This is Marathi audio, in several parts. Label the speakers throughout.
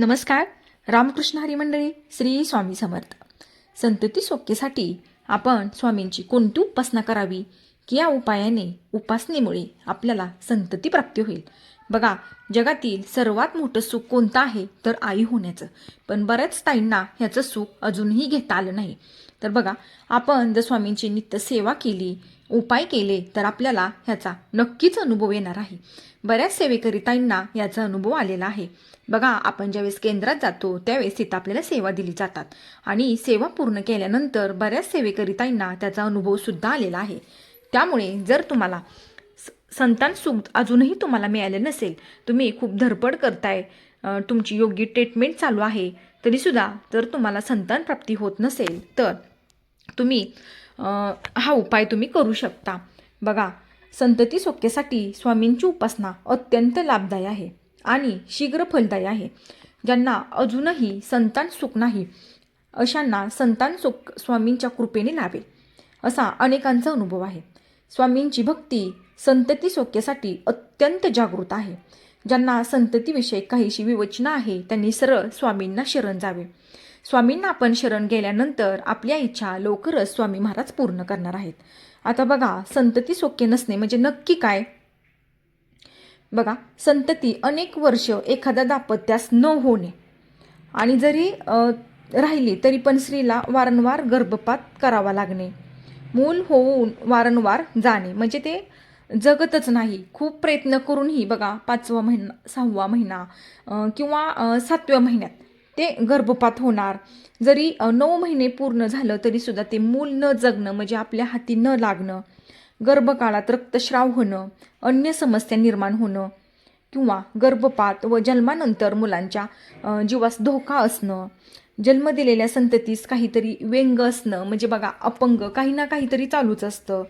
Speaker 1: नमस्कार रामकृष्ण हरिमंडळी श्री स्वामी समर्थ. संतती सोक्केसाठी आपण स्वामींची कोणती उपासना करावी? की या उपायाने उपासनेमुळे आपल्याला संतती प्राप्ती होईल. बघा जगातील सर्वात मोठं सुख कोणतं आहे? तर आई होण्याचं. पण बऱ्याच ताईंना ह्याचं सुख अजूनही घेता आलं नाही. तर बघा आपण जर स्वामींची नित्य सेवा केली उपाय केले तर आपल्याला ह्याचा नक्कीच अनुभव येणार आहे. बऱ्याच सेवेकरितांना याचा अनुभव आलेला आहे. बघा आपण ज्यावेळेस केंद्रात जातो त्यावेळेस तिथं आपल्याला सेवा दिली जातात. आणि सेवा पूर्ण केल्यानंतर बऱ्याच सेवेकरितांना त्याचा अनुभवसुद्धा आलेला आहे. त्यामुळे जर तुम्हाला स- संतान सुख अजूनही तुम्हाला मिळाले नसेल तुम्ही खूप धडपड करताय तुमची योग्य ट्रीटमेंट चालू आहे तरीसुद्धा जर तुम्हाला संतान प्राप्ती होत नसेल तर तुम्ही हा उपाय तुम्ही करू शकता. बघा संतती सोक्यासाठी स्वामींची उपासना अत्यंत लाभदायी आहे आणि शीघ्र फलदायी आहे. ज्यांना अजूनही संतान सुख नाही अशांना संतान सुख स्वामींच्या कृपेने लाभेल असा अनेकांचा अनुभव आहे. स्वामींची भक्ती संतती सोक्यासाठी अत्यंत जागृत आहे. ज्यांना संततीविषयी काहीशी विवचना आहे त्यांनी सरळ स्वामींना शरण जावे. स्वामींना आपण शरण गेल्यानंतर आपल्या इच्छा लवकरच स्वामी महाराज पूर्ण करणार आहेत. आता बघा संतती सोक्य नसणे म्हणजे नक्की काय? बघा संतती अनेक वर्ष एखाद्या दाम्पत्यास न होणे. आणि जरी राहिली तरी पण स्त्रीला वारंवार गर्भपात करावा लागणे. मूल होऊन वारंवार जाणे. म्हणजे ते जगतच नाही. खूप प्रयत्न करूनही बघा पाचवा महिना सहावा महिना किंवा सातव्या महिन्यात ते गर्भपात होणार. जरी नऊ महिने पूर्ण झालं तरीसुद्धा ते मूल न जगणं म्हणजे आपल्या हाती न लागणं गर्भकाळात रक्तस्राव होणं अन्य समस्या निर्माण होणं किंवा गर्भपात व जन्मानंतर मुलांच्या जीवास धोका असणं जन्म दिलेल्या संततीस काहीतरी व्यंग असणं म्हणजे बघा अपंग काही ना काहीतरी चालूच असतं.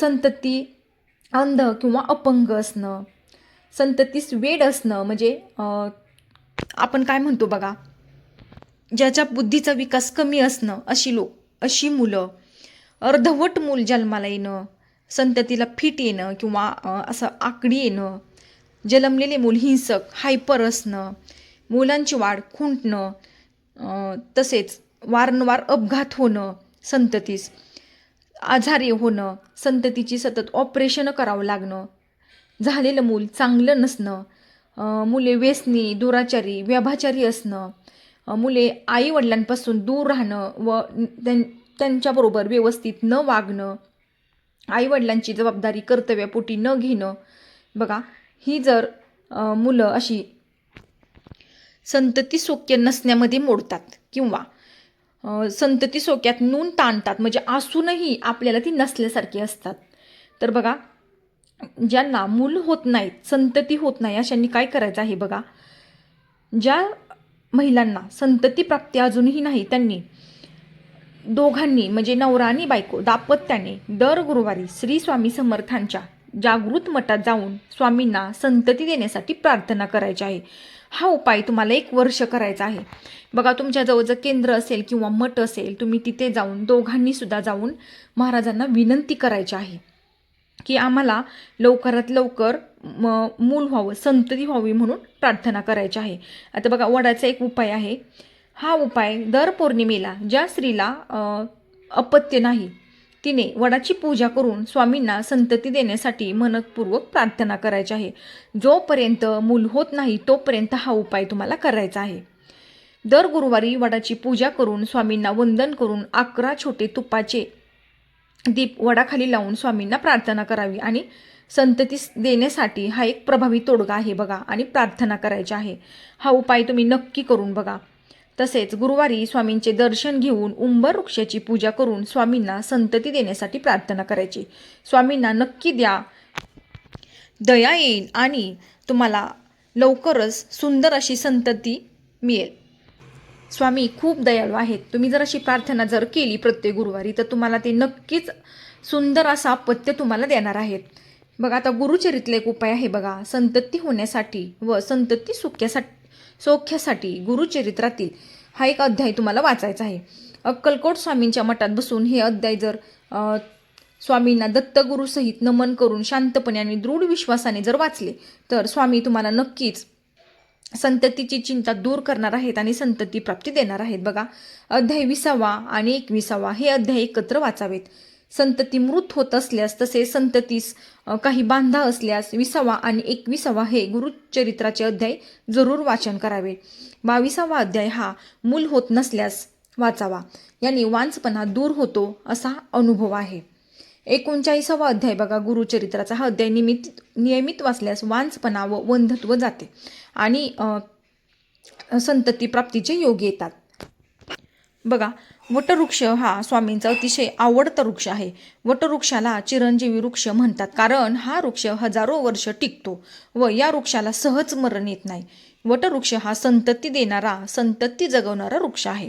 Speaker 1: संतती अंध किंवा अपंग असणं संततीस वेड असणं म्हणजे आपण काय म्हणतो बघा? ज्याच्या बुद्धीचा विकास कमी असणं अशी लोक अशी मुलं अर्धवट मूल जन्माला येणं संततीला फिट येणं किंवा असं आकडी येणं जन्मलेले मूल हिंसक हायपर असणं मुलांची वाढ खुंटणं तसेच वारंवार अपघात होणं संततीस आजारी होणं संततीची सतत ऑपरेशनं करावं लागणं झालेलं मूल चांगलं नसणं मुले व्यसनी दुराचारी व्यभाचारी असणं मुले आईवडिलांपासून दूर राहणं व त्यां त्यांच्याबरोबर व्यवस्थित न वागणं आईवडिलांची जबाबदारी कर्तव्यापोटी न घेणं. बघा ही जर मुलं अशी संतती सोक्य नसण्यामध्ये मोडतात किंवा संतती सोक्यात नून ताणतात म्हणजे असूनही आपल्याला ती नसल्यासारखी असतात. तर बघा ज्यांना मूल होत नाहीत संतती होत नाही अशांनी काय करायचं आहे बघा? ज्या महिलांना संतती प्राप्ती अजूनही नाही त्यांनी दोघांनी म्हणजे नवरा आणि बायको दाम्पत्याने दर गुरुवारी श्री स्वामी समर्थांच्या जागृत मठात जाऊन स्वामींना संतती देण्यासाठी प्रार्थना करायची आहे. हा उपाय तुम्हाला एक वर्ष करायचा आहे. बघा तुमच्याजवळ जर केंद्र असेल किंवा मठ असेल तुम्ही तिथे जाऊन दोघांनी सुद्धा जाऊन महाराजांना विनंती करायची आहे. की आम्हाला लवकरात लवकर म मूल व्हावं संतती व्हावी म्हणून प्रार्थना करायची आहे. आता बघा वडाचा एक उपाय आहे. हा उपाय दर पौर्णिमेला ज्या स्त्रीला अपत्य नाही तिने वडाची पूजा करून स्वामींना संतती देण्यासाठी मनपूर्वक प्रार्थना करायची आहे. जोपर्यंत मूल होत नाही तोपर्यंत हा उपाय तुम्हाला करायचा आहे. दर गुरुवारी वडाची पूजा करून स्वामींना वंदन करून अकरा छोटे तुपाचे दीप वडाखाली लावून स्वामींना प्रार्थना करावी आणि संतती देण्यासाठी हा एक प्रभावी तोडगा आहे बघा आणि प्रार्थना करायची आहे. हा उपाय तुम्ही नक्की करून बघा. तसेच गुरुवारी स्वामींचे दर्शन घेऊन उंबर वृक्षाची पूजा करून स्वामींना संतती देण्यासाठी प्रार्थना करायची. स्वामींना नक्की द्या. दया येईल आणि तुम्हाला लवकरच सुंदर अशी संतती मिळेल. स्वामी खूप दयाळू आहेत. तुम्ही जर अशी प्रार्थना जर केली प्रत्येक गुरुवारी तर तुम्हाला ते नक्कीच सुंदर असा अपत्य तुम्हाला देणार आहेत. बघा आता गुरुचरितला एक उपाय आहे बघा. संतती होण्यासाठी व संतती सुख्यासाठी सौख्यासाठी गुरुचरित्रातील हा एक अध्याय तुम्हाला वाचायचा आहे. अक्कलकोट स्वामींच्या मठात बसून हे अध्याय जर स्वामींना दत्तगुरूसहित नमन करून शांतपणे आणि दृढ विश्वासाने जर वाचले तर स्वामी तुम्हाला नक्कीच संततीची चिंता दूर करणार आहेत आणि संतती प्राप्ती देणार आहेत. बघा अध्याय विसावा आणि एकविसावा हे अध्याय एकत्र वाचावेत. संतती मृत होत असल्यास तसे संततीस काही बांधा असल्यास विसावा आणि एकविसावा हे गुरुचरित्राचे अध्याय जरूर वाचन करावे. बाविसावा अध्याय हा मूल होत नसल्यास वाचावा. याने वांचपणा दूर होतो असा अनुभव आहे. एकोणचाळीसावा अध्याय. बघा गुरुचरित्राचा हा अध्याय निमित्त नियमित वाचल्यास वांचपणा व वंधत्व जाते आणि संतती प्राप्तीचे योग येतात. बघा वटवृक्ष हा स्वामींचा अतिशय आवडता वृक्ष आहे. वटवृक्षाला चिरंजीवी वृक्ष म्हणतात कारण हा वृक्ष हजारो वर्ष टिकतो व या वृक्षाला सहज मरण येत नाही. वटवृक्ष हा संतती देणारा संतती जगवणारा वृक्ष आहे.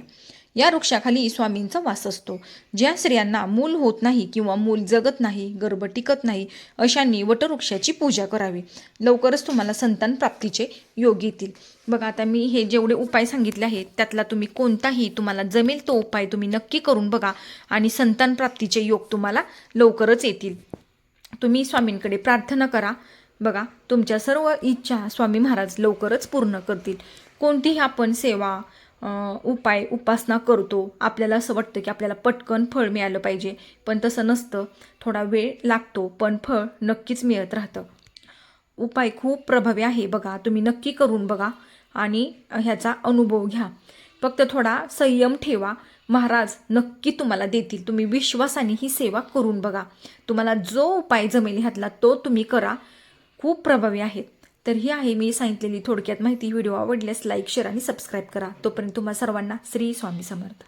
Speaker 1: या वृक्षाखाली स्वामींचा वास असतो. ज्या स्त्रियांना मूल होत नाही किंवा मूल जगत नाही गर्भ टिकत नाही अशांनी वटवृक्षाची पूजा करावी. लवकरच तुम्हाला संतान प्राप्तीचे योग येतील. बघा आता मी हे जेवढे उपाय सांगितले आहेत त्यातला तुम्ही कोणताही तुम्हाला जमेल तो उपाय तुम्ही नक्की करून बघा आणि संतान प्राप्तीचे योग तुम्हाला लवकरच येतील. तुम्ही स्वामींकडे प्रार्थना करा. बघा तुमच्या सर्व इच्छा स्वामी महाराज लवकरच पूर्ण करतील. कोणतीही आपण सेवा उपाय उपासना करतो. आपल्याला असं वाटतं की आपल्याला पटकन फळ मिळालं पाहिजे. पण तसं नसतं. थोडा वेळ लागतो पण फळ नक्कीच मिळत राहतं. उपाय खूप प्रभावी आहे बघा. तुम्ही नक्की करून बघा आणि ह्याचा अनुभव घ्या. फक्त थोडा संयम ठेवा. महाराज नक्की तुम्हाला देतील. तुम्ही विश्वासाने ही सेवा करून बघा. तुम्हाला जो उपाय जमेल ह्यातला तो तुम्ही करा. खूप प्रभावी आहेत. तर ही आहे मी सांगितलेली थोडक्यात माहिती. व्हिडिओ आवडल्यास लाईक शेअर आणि सबस्क्राईब करा. तोपर्यंत तुम्हा सर्वांना श्री स्वामी समर्थ.